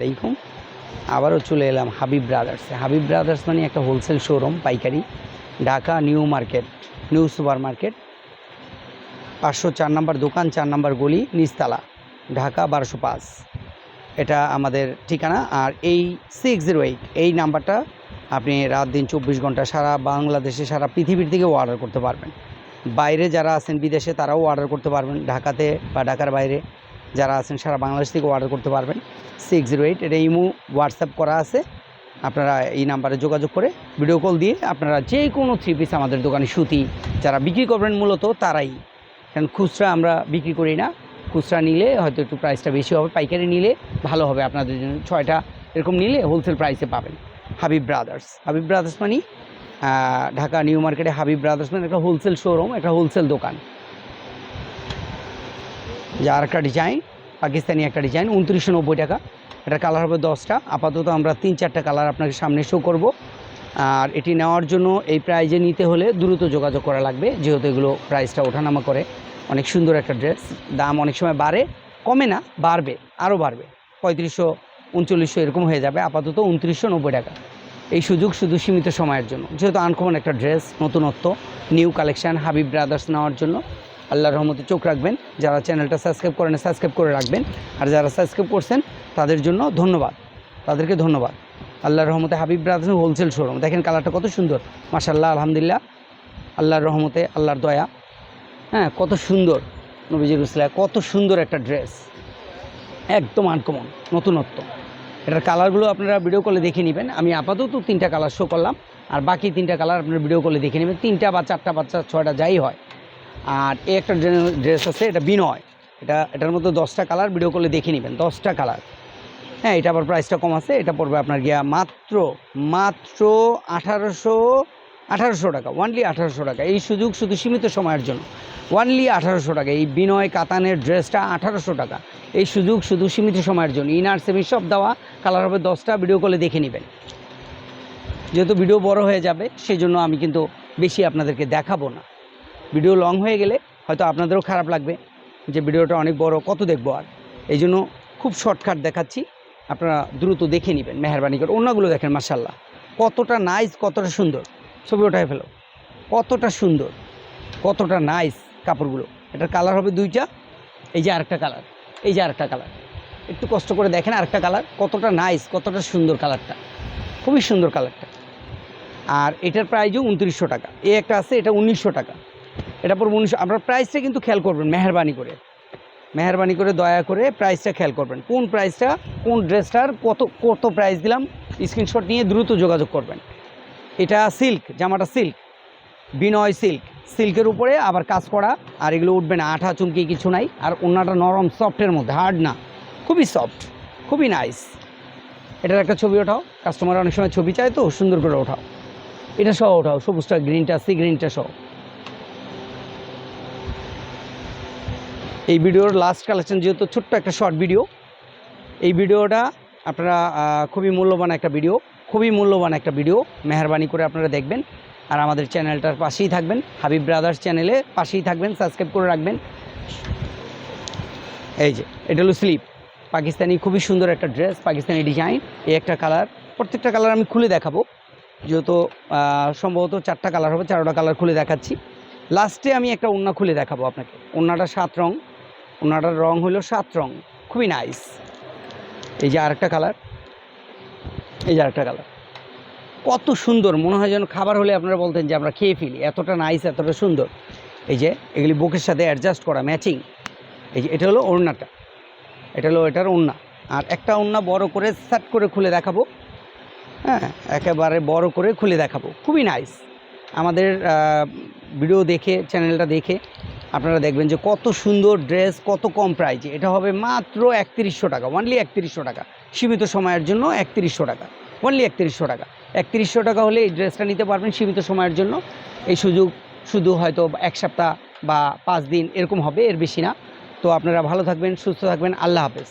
আলাইকুম আবারও চলে এলাম হাবিব ব্রাদার্সে। হাবিব ব্রাদার্স মানে একটা হোলসেল শোরুম পাইকারি। Dhaka new market, new super market পাঁচশো চার নম্বর দোকান, চার নম্বর গলি, নিচতলা, ঢাকা বারোশো পাঁচ। এটা আমাদের ঠিকানা। আর এই সিক্স জিরো এইট এই নাম্বারটা আপনি রাত দিন চব্বিশ ঘণ্টা সারা বাংলাদেশে, সারা পৃথিবীর থেকেও অর্ডার করতে পারবেন। বাইরে যারা আছেন বিদেশে, তারাও অর্ডার করতে পারবেন ঢাকাতে বা ঢাকার বাইরে। যারা আছেন, সারা বাংলাদেশ থেকে অর্ডার করতে পারবেন। সিক্স জিরো এইট এটা ইমো হোয়াটসঅ্যাপ করা আছে। আপনারা এই নাম্বারে যোগাযোগ করে ভিডিও কল দিয়ে আপনারা যে কোনো থ্রি পিস আমাদের দোকানে সুতি যারা বিক্রি করবেন মূলত তারাই। কারণ খুচরা আমরা বিক্রি করি না। খুচরা নিলে হয়তো একটু প্রাইসটা বেশি হবে, পাইকারি নিলে ভালো হবে আপনাদের জন্য। ছয়টা এরকম নিলে হোলসেল প্রাইসে পাবেন। হাবিব ব্রাদার্স হাবিব ব্রাদার্স মানে ঢাকা নিউ মার্কেটে হাবিব ব্রাদার্স মানে একটা হোলসেল শোরুম একটা হোলসেল দোকান। যে আর একটা ডিজাইন পাকিস্তানি একটা ডিজাইন, উনত্রিশশো নব্বই টাকা। এটা কালার হবে দশটা। আপাতত আমরা তিন চারটা কালার আপনাকে সামনে শো করব। আর এটি নেওয়ার জন্য এই প্রাইজে নিতে হলে দ্রুত যোগাযোগ করা লাগবে, যেহেতু এগুলো প্রাইসটা ওঠানামা করে। অনেক সুন্দর একটা ড্রেস দাম অনেক সময় বাড়ে, কমে না, বাড়বে আরও বাড়বে। পঁয়ত্রিশশো, উনচল্লিশশো এরকম হয়ে যাবে, আপাতত উনত্রিশশো নব্বই টাকা। এই সুযোগ শুধু সীমিত সময়ের জন্য, যেহেতু আনকমন একটা ড্রেস নতুনত্ব নিউ কালেকশন হাবিব ব্রাদার্স নেওয়ার জন্য। আল্লাহর রহমতে চোখ রাখবেন। যারা চ্যানেলটা সাবস্ক্রাইব করেন, সাবস্ক্রাইব করে রাখবেন। আর যারা সাবস্ক্রাইব করছেন, তাদের জন্য ধন্যবাদ। তাদেরকে ধন্যবাদ। আল্লাহর রহমতে হাবিব ব্রাদার্স হোলসেল শোরুম দেখেন কালারটা কত সুন্দর। মাশাল্লাহ আলহামদুলিল্লাহ। আল্লাহর রহমতে, আল্লাহর দয়া। হ্যাঁ কত সুন্দর। নবীজির উসলা কত সুন্দর একটা ড্রেস একদম আনকমন নতুনত্ব। এটার কালারগুলো আপনারা ভিডিও কলে দেখে নেবেন। আমি আপাতত তিনটা কালার শো করলাম। আর বাকি তিনটা কালার আপনারা ভিডিও কলে দেখে নেবেন। তিনটা বা চারটা বাচ্চা, ছয়টা যাই হয়। আর এই একটা ড্রেস আছে, এটা বিনয়। এটা এটার মধ্যে দশটা কালার ভিডিও কলে দেখে নেবেন, দশটা কালার। হ্যাঁ এটা আবার প্রাইসটা কম আছে, এটা পড়বে আপনার গিয়া মাত্র মাত্র আঠারোশো আঠারোশো টাকা ওয়ানলি আঠারোশো টাকা। এই সুযোগ শুধু সীমিত সময়ের জন্য। ওয়ানলি আঠারোশো টাকা। এই বিনয় কাতানের ড্রেসটা আঠারোশো টাকা। এই সুযোগ শুধু সীমিত সময়ের জন্য। ইনার সেমি সব দেওয়া কালার হবে দশটা ভিডিও কলে দেখে নেবেন। যেহেতু ভিডিও বড় হয়ে যাবে সেই জন্য আমি কিন্তু বেশি আপনাদেরকে দেখাবো না। ভিডিও লং হয়ে গেলে হয়তো আপনাদেরও খারাপ লাগবে যে ভিডিওটা অনেক বড়, কত দেখব আর। এই জন্য খুব শর্টকাট দেখাচ্ছি। আপনারা দ্রুত দেখে নেবেন, মেহরবানি করে। অন্যগুলো দেখেন মার্শাল্লাহ কতটা নাইস কতটা সুন্দর। ছবি ওঠায় ফেলো। কতটা সুন্দর, কতটা নাইস কাপড়গুলো। এটার কালার হবে দুইটা, এই যে আরেকটা কালার এই যে আরেকটা কালার একটু কষ্ট করে দেখেন আরেকটা কালার কতটা নাইস কতটা সুন্দর কালারটা খুবই সুন্দর কালারটা আর এটার প্রাইজও উনত্রিশশো টাকা। এ একটা আছে, এটা উনিশশো টাকা। এটা পর উনিশশো আপনার প্রাইসটা কিন্তু খেয়াল করবেন, মেহরবানি করে। মেহরবানি করে, দয়া করে প্রাইসটা খেয়াল করবেন। কোন প্রাইসটা কোন ড্রেসটার কত কত প্রাইস দিলাম স্ক্রিনশট নিয়ে দ্রুত যোগাযোগ করবেন। এটা সিল্ক জামাটা সিল্ক বিনয় সিল্ক সিল্কের উপরে আবার কাজ করা, আর এগুলো উঠবে না, আঠা, চুমকি কিছু নাই, আর ওনাটা নরম সফটের মধ্যে হার্ড না, খুবই সফট খুবই নাইস এটার একটা ছবি ওঠাও কাস্টমার অনেক সময় ছবি চায় তো, সুন্দর করে ওঠাও। এটা সহ ওঠাও, সবুজটা গ্রিনটা সি গ্রিনটা সহ। এই ভিডিওর লাস্ট কালেকশন যেহেতু ছোট্ট একটা শর্ট ভিডিও এই ভিডিওটা আপনারা খুবই মূল্যবান একটা ভিডিও খুবই মূল্যবান একটা ভিডিও মেহরবানি করে আপনারা দেখবেন। আর আমাদের চ্যানেলটার পাশেই থাকবেন, হাবিব ব্রাদার্স চ্যানেলে পাশেই থাকবেন সাবস্ক্রাইব করে রাখবেন। এই যে, এটা হলো স্লিপ পাকিস্তানি খুবই সুন্দর একটা ড্রেস পাকিস্তানি ডিজাইন এই একটা কালার প্রত্যেকটা কালার আমি খুলে দেখাবো। যেহেতু সম্ভবত চারটা কালার হবে, চারোটা কালার খুলে দেখাচ্ছি। লাস্টে আমি একটা ওন্না খুলে দেখাবো আপনাকে। ওন্নাটা সাত রং। ওন্নাটার রং হলো সাত রং, খুবই নাইস এই যে আরেকটা কালার এই যে আরেকটা কালার কত সুন্দর, মনে হয় যেন খাবার হলে আপনারা বলতেন যে আমরা খেয়ে ফেলি, এতটা নাইস এতটা সুন্দর। এই যে এগুলি বুকের সাথে অ্যাডজাস্ট করা ম্যাচিং এই যে এটা হলো ওড়নাটা, এটা হলো এটার ওড়না। আর একটা ওড়না বড় করে সেট করে খুলে দেখাবো। হ্যাঁ একেবারে বড় করে খুলে দেখাবো। খুবই নাইস আমাদের ভিডিও দেখে চ্যানেলটা দেখে আপনারা দেখবেন যে কত সুন্দর ড্রেস, কত কম প্রাইজে এটা হবে মাত্র একত্রিশশো টাকা ওয়ানলি একত্রিশশো টাকা। সীমিত সময়ের জন্য একত্রিশশো টাকা ওয়ানলি একত্রিশশো টাকা। একত্রিশশো টাকা হলে এই ড্রেসটা নিতে পারবেন সীমিত সময়ের জন্য। এই সুযোগ শুধু হয়তো এক সপ্তাহ বা পাঁচ দিন এরকম হবে, এর বেশি না। তো আপনারা ভালো থাকবেন, সুস্থ থাকবেন, আল্লাহ হাফেজ।